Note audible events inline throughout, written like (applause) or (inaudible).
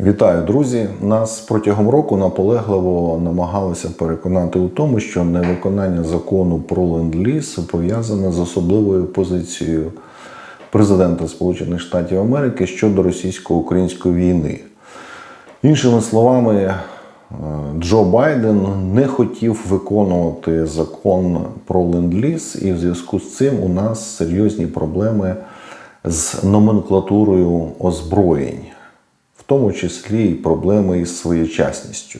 Вітаю, друзі! Нас протягом року наполегливо намагалися переконати у тому, що невиконання закону про ленд-ліз пов'язане з особливою позицією президента Сполучених Штатів Америки щодо російсько-української війни. Іншими словами, е, Джо Байден не хотів виконувати закон про ленд-ліз, і в зв'язку з цим у нас серйозні проблеми з номенклатурою озброєнь, тому числі і проблеми із своєчасністю,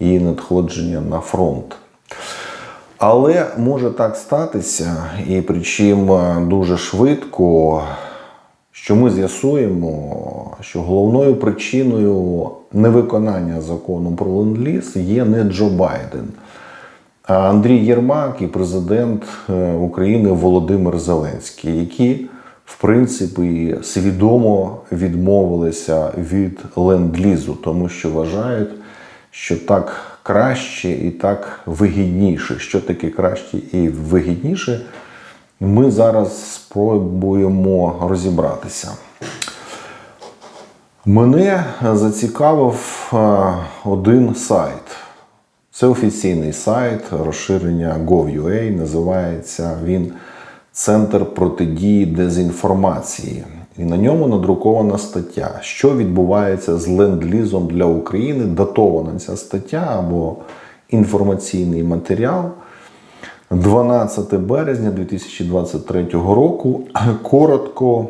її надходження на фронт. Але може так статися, і причим е, дуже швидко, що ми з'ясуємо, що головною причиною невиконання закону про ленд-ліз є не Джо Байден, а Андрій Єрмак і президент е, України Володимир Зеленський, які в принципі свідомо відмовилися від ленд-лізу, тому що вважають, що так краще і так вигідніше. Що таке краще і вигідніше, ми зараз спробуємо розібратися. Мене зацікавив е, один сайт. Це офіційний сайт розширення Gov.ua, називається він Центр протидії дезінформації. І на ньому надрукована стаття, що відбувається з ленд-лізом для України. Датована ця стаття або інформаційний матеріал 12 березня 2023 року. (clears throat) Коротко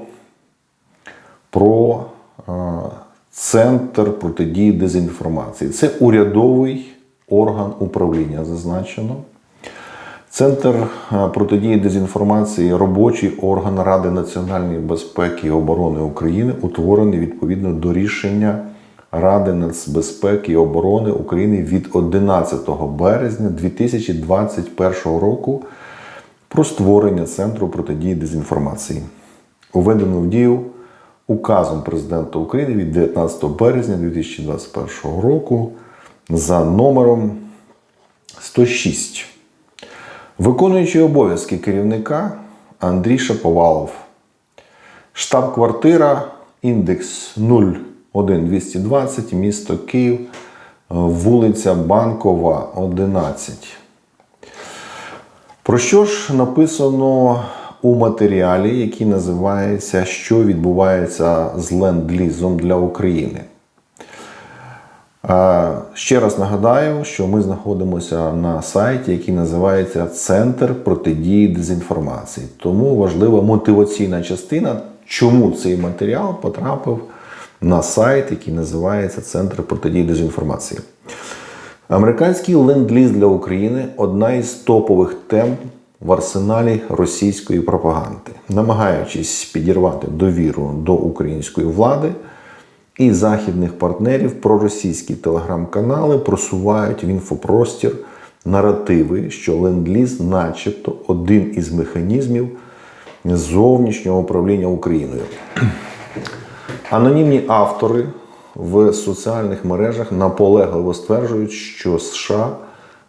про е, Центр протидії дезінформації. Це урядовий орган управління, зазначено. Центр е, протидії дезінформації робочий орган Ради національної безпеки і оборони України, утворений відповідно до рішення Ради нацбезпеки і оборони України від 11 березня 2021 року про створення Центру протидії дезінформації, уведено в дію указом президента України від 19 березня 2021 року за номером 106. Виконуючий обов'язки керівника Андрій Шаповалов. Штаб-квартира, індекс 01220, місто Київ, вулиця Банкова, 11. Про що ж написано у матеріалі, який називається Що відбувається з ленд-лізом для України? Ще раз нагадаю, що ми знаходимося на сайті, який називається Центр протидії дезінформації. Тому важлива мотиваційна частина, чому цей матеріал потрапив на сайт, який називається Центр протидії дезінформації. Американський ленд-ліз для України одна із топових тем в арсеналі російської пропаганди, намагаючись підірвати довіру до української влади і західних партнерів проросійські телеграм-канали просувають в інфопростір наративи, що ленд-ліз, начебто, один із механізмів зовнішнього управління Україною. Анонімні автори в соціальних мережах наполегливо стверджують, що США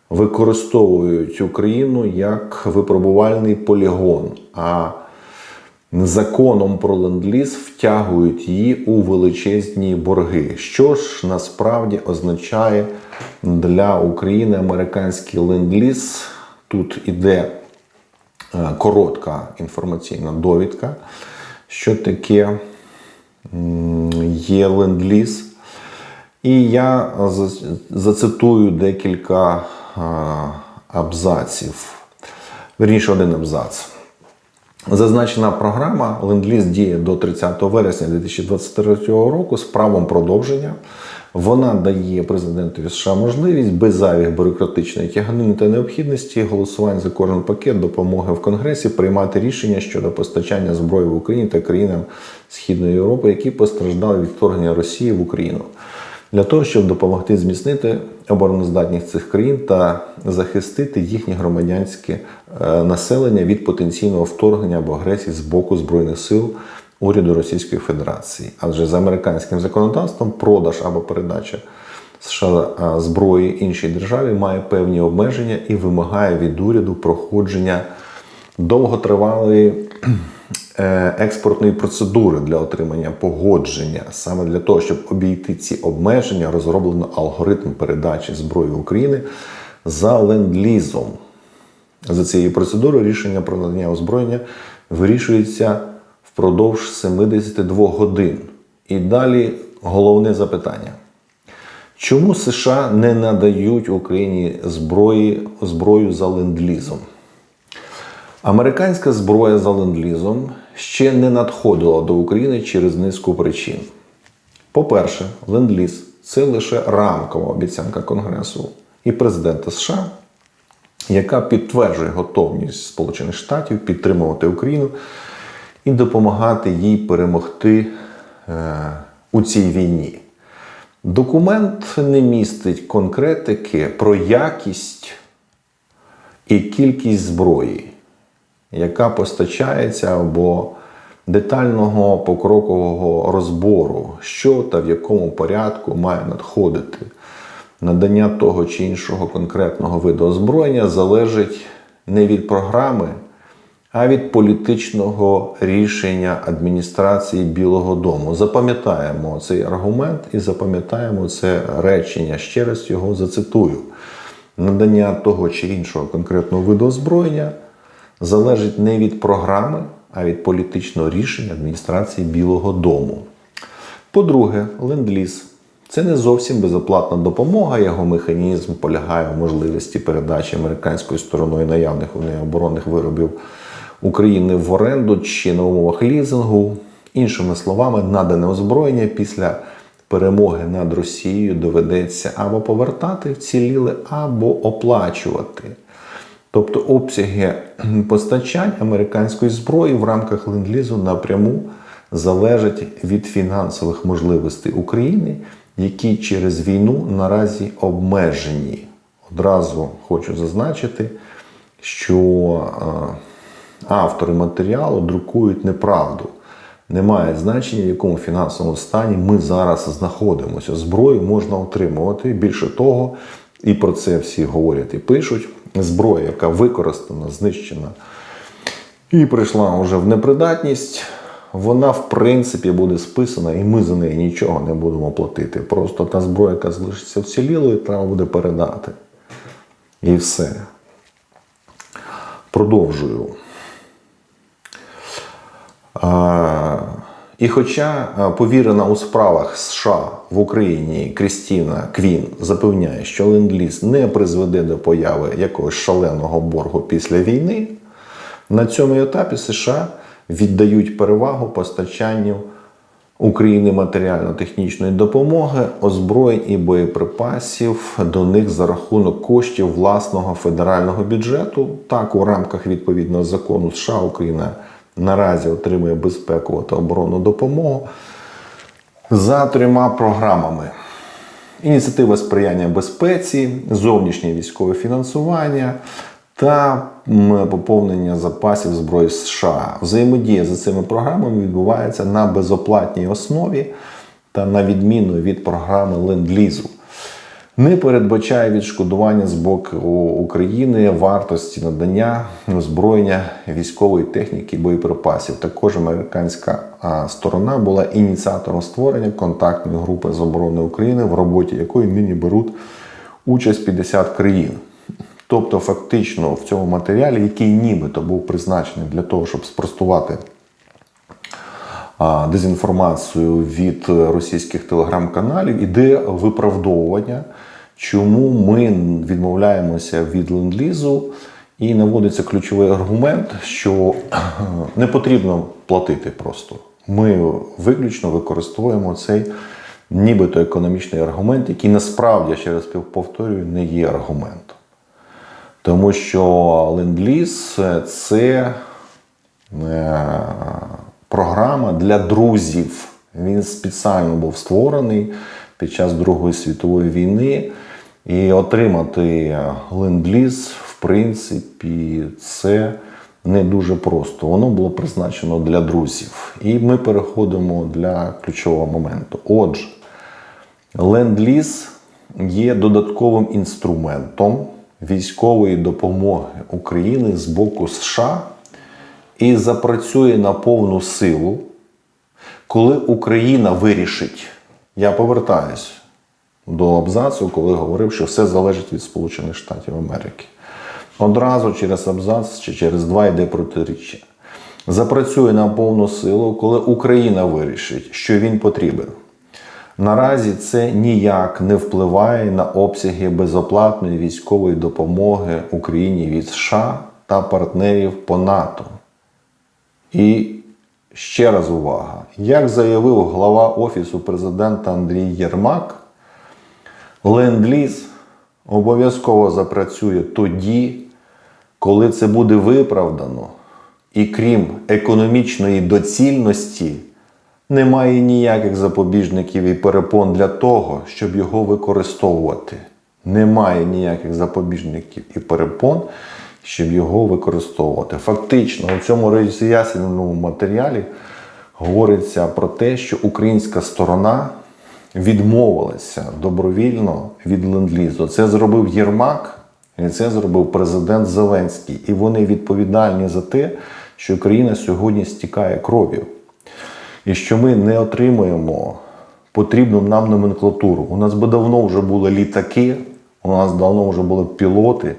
використовують Україну як випробувальний полігон. а законом про ленд-ліз втягують її у величезні борги. Що ж насправді означає для України американський ленд-ліз? Тут іде е, коротка інформаційна довідка, що таке є ленд-ліз. І я зацитую декілька е, абзаців. Верніше, один абзац. Зазначена програма Ленд-ліз діє до 30 вересня 2023 року з правом продовження. Вона дає президентові США можливість без зайвих бюрократичної тяганини та необхідності голосувань за кожен пакет допомоги в Конгресі приймати рішення щодо постачання зброї в Україні та країнам Східної Європи, які постраждали від вторгнення Росії в Україну для того, щоб допомогти зміцнити обороноздатність цих країн та захистити їхнє громадянське е, населення від потенційного вторгнення або агресії з боку збройних сил уряду Російської Федерації. Адже за американським законодавством продаж або передача США е, зброї іншій державі має певні обмеження і вимагає від уряду проходження довготривалої експортної процедури для отримання погодження. Саме для того, щоб обійти ці обмеження, розроблено алгоритм передачі зброї України за ленд-лізом. За цією процедурою рішення про надання озброєння вирішується впродовж 72 годин. І далі головне запитання. Чому США не надають Україні зброї, зброю за ленд-лізом? Американська зброя за ленд-лізом ще не надходила до України через низку причин. По-перше, ленд-ліз це лише рамкова обіцянка Конгресу і президента США, яка підтверджує готовність Сполучених Штатів підтримувати Україну і допомагати їй перемогти е, у цій війні. Документ не містить конкретики про якість і кількість зброї, яка постачається або детального покрокового розбору, що та в якому порядку має надходити. Надання того чи іншого конкретного виду озброєння залежить не від програми, а від політичного рішення адміністрації Білого Дому. Запам'ятаємо цей аргумент і запам'ятаємо це речення. Ще раз його зацитую. Надання того чи іншого конкретного виду озброєння залежить не від програми, а від політичного рішення адміністрації Білого Дому. По-друге, ленд-ліз це не зовсім безоплатна допомога. Його механізм полягає в можливості передачі американською стороною наявних оборонних виробів України в оренду чи на умовах лізингу. Іншими словами, надане озброєння після перемоги над Росією доведеться або повертати вціліле, або оплачувати. Тобто обсяги (clears throat) постачань американської зброї в рамках ленд-лізу напряму залежать від фінансових можливостей України, які через війну наразі обмежені. Одразу хочу зазначити, що е, автори матеріалу друкують неправду. Немає значення, в якому фінансовому стані ми зараз знаходимося. Зброю можна отримувати. Більше того, і про це всі говорять і пишуть. Зброя, яка використана, знищена і прийшла вже в непридатність, вона в принципі буде списана, і ми за неї нічого не будемо платити. Просто та зброя, яка залишиться вцілілою, треба буде передати. І все. Продовжую. А, І хоча повірена у справах США в Україні Крістіна Квін запевняє, що ленд-ліз не призведе до появи якогось шаленого боргу після війни, на цьому етапі США віддають перевагу постачанню України матеріально-технічної допомоги, озброєнь і боєприпасів до них за рахунок коштів власного федерального бюджету. Так, у рамках відповідного закону США Україна наразі отримує безпекову та оборонну допомогу за трьома програмами. Ініціатива сприяння безпеці, зовнішнє військове фінансування та поповнення запасів зброї США. Взаємодія за цими програмами відбувається на безоплатній основі та на відміну від програми ленд-лізу. Не передбачає відшкодування з боку України вартості надання озброєння військової техніки боєприпасів. Також американська сторона була ініціатором створення контактної групи з оборони України, в роботі якої нині беруть участь 50 країн. Тобто, фактично, в цьому матеріалі, який нібито був призначений для того, щоб спростувати дезінформацію від російських телеграм-каналів, іде виправдовування, чому ми відмовляємося від ленд-лізу, і наводиться ключовий аргумент, що (clears throat) не потрібно платити просто. Ми виключно використовуємо цей нібито економічний аргумент, який насправді, ще раз повторюю, не є аргументом. Тому що ленд-ліз це е, програма для друзів. Він спеціально був створений під час Другої світової війни. І отримати ленд-ліз, в принципі, це не дуже просто. Воно було призначено для друзів. І ми переходимо для ключового моменту. Отже, ленд-ліз є додатковим інструментом військової допомоги України з боку США і запрацює на повну силу, коли Україна вирішить, я повертаюсь до абзацу, коли говорив, що все залежить від Сполучених Штатів Америки. Одразу через абзац чи через два йде протиріччя. Запрацює на повну силу, коли Україна вирішить, що він потрібен. Наразі це ніяк не впливає на обсяги безоплатної військової допомоги Україні від США та партнерів по НАТО. І ще раз увага: як заявив глава Офісу президента Андрій Єрмак, ленд-ліз обов'язково запрацює тоді, коли це буде виправдано, і крім економічної доцільності, немає ніяких запобіжників і перепон для того, щоб його використовувати. Немає ніяких запобіжників і перепон, щоб його використовувати. Фактично, у цьому роз'ясненому матеріалі говориться про те, що українська сторона відмовилася добровільно від ленд-лізу. Це зробив Єрмак, і це зробив президент Зеленський. І вони відповідальні за те, що Україна сьогодні стікає кров'ю. І що ми не отримуємо потрібну нам номенклатуру. У нас би давно вже були літаки, у нас давно вже були пілоти,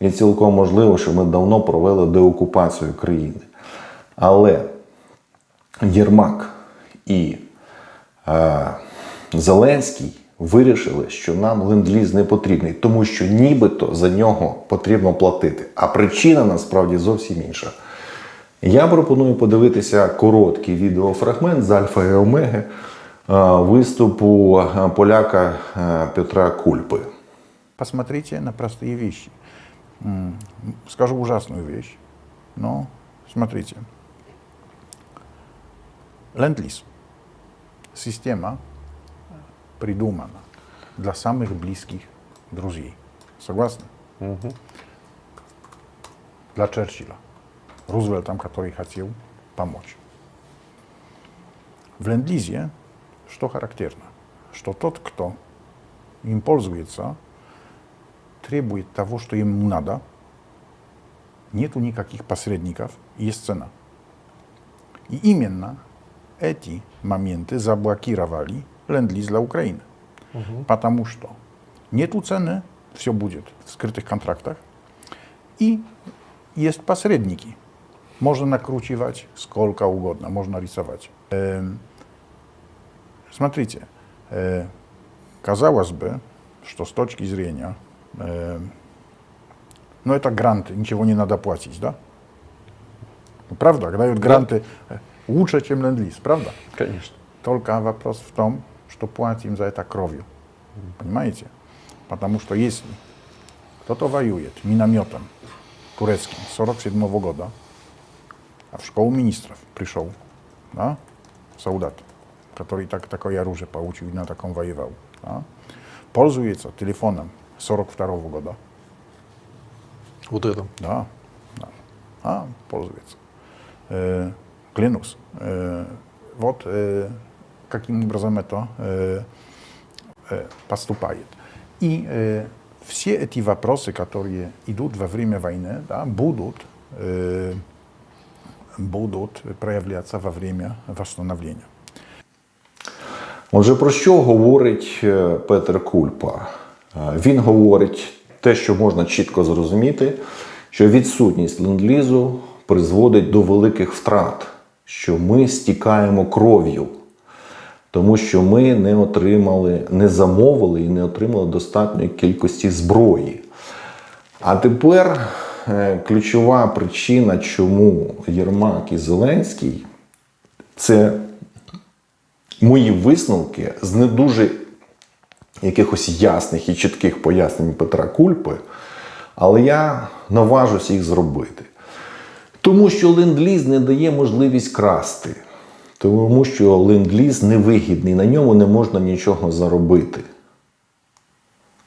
і цілком можливо, що ми давно провели деокупацію країни. Але Єрмак і е, Зеленський вирішили, що нам ленд-ліз не потрібний, тому що нібито за нього потрібно платити. А причина насправді зовсім інша. Я пропоную подивитися короткий відеофрагмент з Альфа і Омеги е, виступу е, поляка е, Петра Кульпи. Посмотрите на простые вещи. Скажу ужасную вещь, но смотрите. Ленд-лиз. Система придумана для самых близких друзей. Согласны? Для Черчилля. Рузвельтом, который хотел помочь. В ленд-лизе что характерно? Что тот, кто им пользуется, требует того, что ему надо, нету никаких посредников, есть цена. И именно эти моменты заблокировали ленд-лиз для Украины. Потому что нету цены, все будет в скрытых контрактах, и есть посредники. Можно накручивать сколько угодно, можно рисовать. Эм, Смотрите, э, казалось бы, что с точки зрения, э, ну это гранты, ничего не надо платить, да? Ну, Правда, дают гранты э, лучше, чем ленд-лиз, правда? Конечно. Только вопрос в том, что платим за это кровью. Понимаете? Потому что если кто-то воюет минометом турецким 47 года, а в школу министров пришел да, солдат, который так, такое оружие получил и на таком воевал, да, пользуется телефоном 42 года, Вот это. да, да. А, пользуется. Э, клянусь. Э, вот э, каким образом это э, э, поступает. И э, все эти вопросы, которые идут во время войны, да, будут, э, будут проявляться во время восстановления. Отже, про що говорить е, Петер Кульпа? Е, Він говорить те, що можна чітко зрозуміти, що відсутність ленд-лізу призводить до великих втрат, що ми стікаємо кров'ю, тому що ми не отримали, не замовили і не отримали достатньої кількості зброї. А тепер е, ключова причина, чому Єрмак і Зеленський це мої висновки з не дуже якихось ясних і чітких пояснень Петра Кульпи, але я наважусь їх зробити. Тому що ленд-ліз не дає можливість красти. Тому що ленд-ліз невигідний, на ньому не можна нічого заробити.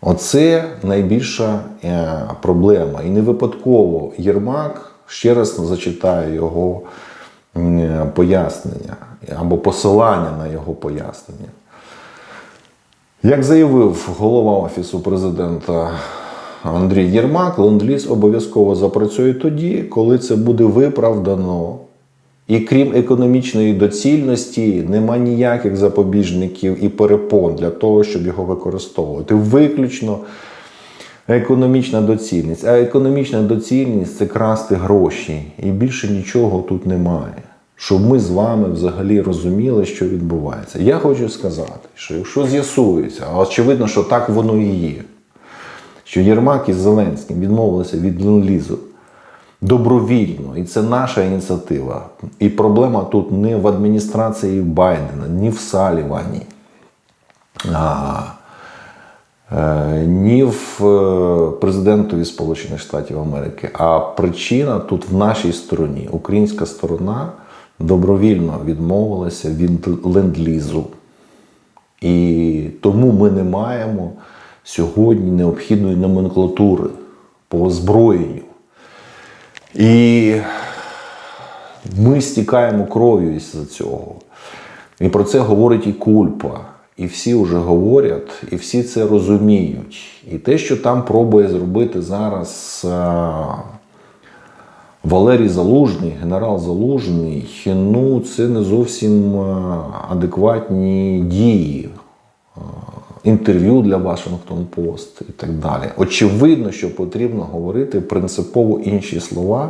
Оце найбільша е, проблема. І не випадково Єрмак, ще раз зачитаю його пояснення або посилання на його пояснення. Як заявив голова Офісу президента Андрій Єрмак, ленд-ліз обов'язково запрацює тоді, коли це буде виправдано. І крім економічної доцільності, нема ніяких запобіжників і перепон для того, щоб його використовувати. Виключно економічна доцільність. А економічна доцільність це красти гроші. І більше нічого тут немає. Щоб ми з вами взагалі розуміли, що відбувається. Я хочу сказати, що якщо з'ясується, а очевидно, що так воно і є, що Єрмак із Зеленським відмовилися від ленд-лізу добровільно, і це наша ініціатива. І проблема тут не в адміністрації Байдена, ні в Салівані. А, е, ні в е, президентові Сполучених Штатів Америки. А причина тут в нашій стороні. Українська сторона добровільно відмовилася від ленд-лізу. І тому ми не маємо сьогодні необхідної номенклатури по озброєнню. І ми стікаємо кров'ю із цього. І про це говорить і Кульпа. І всі вже говорять, і всі це розуміють. І те, що там пробує зробити зараз а, Валерій Залужний, генерал Залужний, ну це не зовсім адекватні дії. Інтерв'ю для Вашингтон Пост і так далі. Очевидно, що потрібно говорити принципово інші слова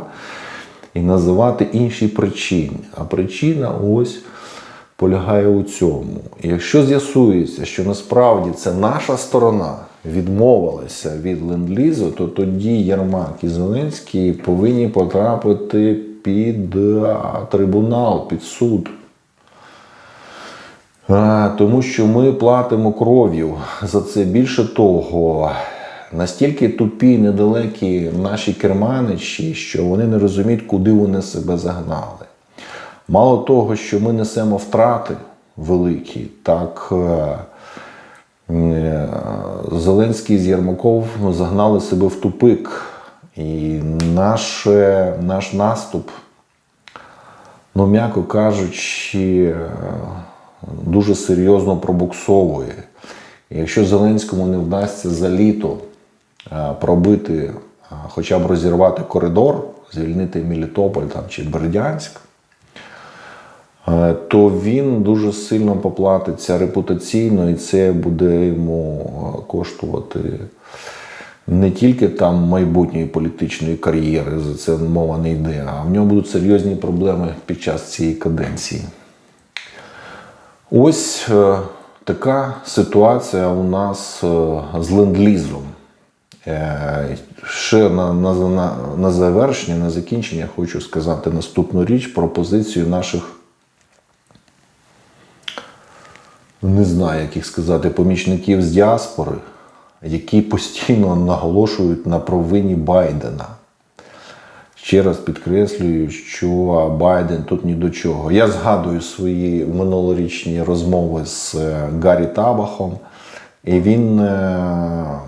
і називати інші причини. А причина ось полягає у цьому. І якщо з'ясується, що насправді це наша сторона відмовилася від ленд-лізу, то тоді Єрмак і Зеленський повинні потрапити під трибунал, під суд. Тому що ми платимо кров'ю за це. Більше того, настільки тупі, недалекі наші керманичі, що вони не розуміють, куди вони себе загнали. Мало того, що ми несемо втрати великі, так е, е, Зеленський з Єрмаков загнали себе в тупик. І наш, наш наступ, ну, м'яко кажучи, е, дуже серйозно пробуксовує. Якщо Зеленському не вдасться за літо е, пробити, е, хоча б розірвати коридор, звільнити Мелітополь там, чи Бердянськ, е, то він дуже сильно поплатиться репутаційно, і це буде йому коштувати не тільки там майбутньої політичної кар'єри, за це мова не йде, а в нього будуть серйозні проблеми під час цієї каденції. Ось е, така ситуація у нас е, з ленд-лізом. Е, ще на, на, на, на завершення, на закінчення хочу сказати наступну річ про позицію наших, не знаю, як їх сказати, помічників з діаспори, які постійно наголошують на провині Байдена. Ще раз підкреслюю, що Байден тут ні до чого. Я згадую свої минулорічні розмови з е, Гаррі Табахом, і він е,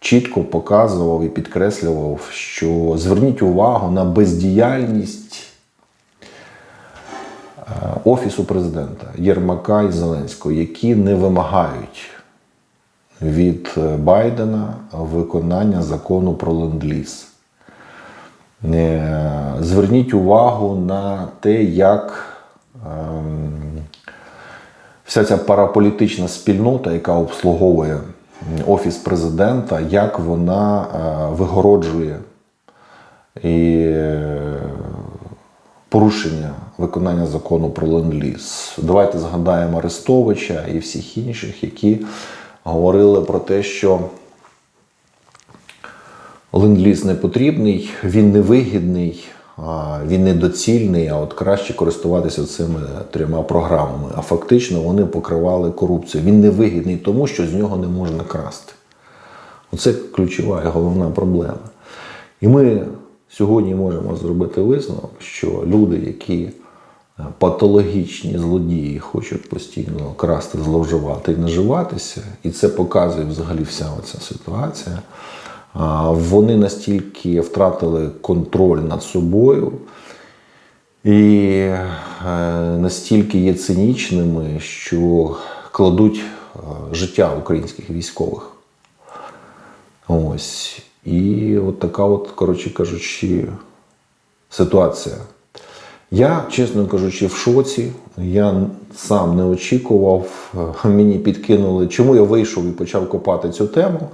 чітко показував і підкреслював, що зверніть увагу на бездіяльність е, Офісу президента Єрмака і Зеленського, які не вимагають від Байдена виконання закону про ленд-ліз. Е, Зверніть увагу на те, як ем, вся ця параполітична спільнота, яка обслуговує Офіс президента, як вона е, вигороджує і е, порушення виконання закону про ленд-ліз. Давайте згадаємо Арестовича і всіх інших, які говорили про те, що ленд-ліз не потрібний, він невигідний, він недоцільний, а от краще користуватися цими трьома програмами. А фактично вони покривали корупцію. Він невигідний тому, що з нього не можна красти. Оце ключова і головна проблема. І ми сьогодні можемо зробити висновок, що люди, які е, патологічні злодії, хочуть постійно красти, зловживати і наживатися, і це показує взагалі вся оця ситуація. Вони настільки втратили контроль над собою і е, настільки є цинічними, що кладуть е, життя українських військових. Ось. І от така, от, коротше кажучи, ситуація. Я, чесно кажучи, в шоці. Я сам не очікував. Мені підкинули, чому я вийшов і почав копати цю тему.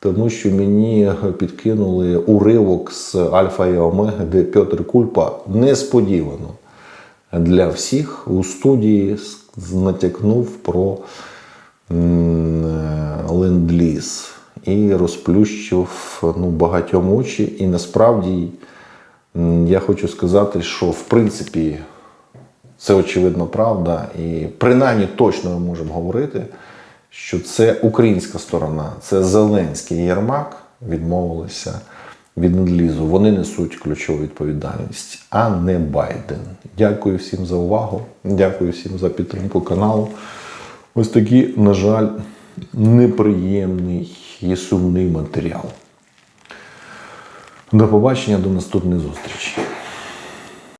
Тому що мені підкинули уривок з Альфа і Омеги, де Петр Кульпа несподівано для всіх у студії натякнув про е, ленд-ліз і розплющив ну, багатьом очі. І насправді я хочу сказати, що в принципі це очевидно правда, і принаймні точно ми можемо говорити, що це українська сторона, це Зеленський і Єрмак відмовилися від надлізу. Вони несуть ключову відповідальність, а не Байден. Дякую всім за увагу. Дякую всім за підтримку каналу. Ось такий, на жаль, неприємний і сумний матеріал. До побачення, до наступної зустрічі.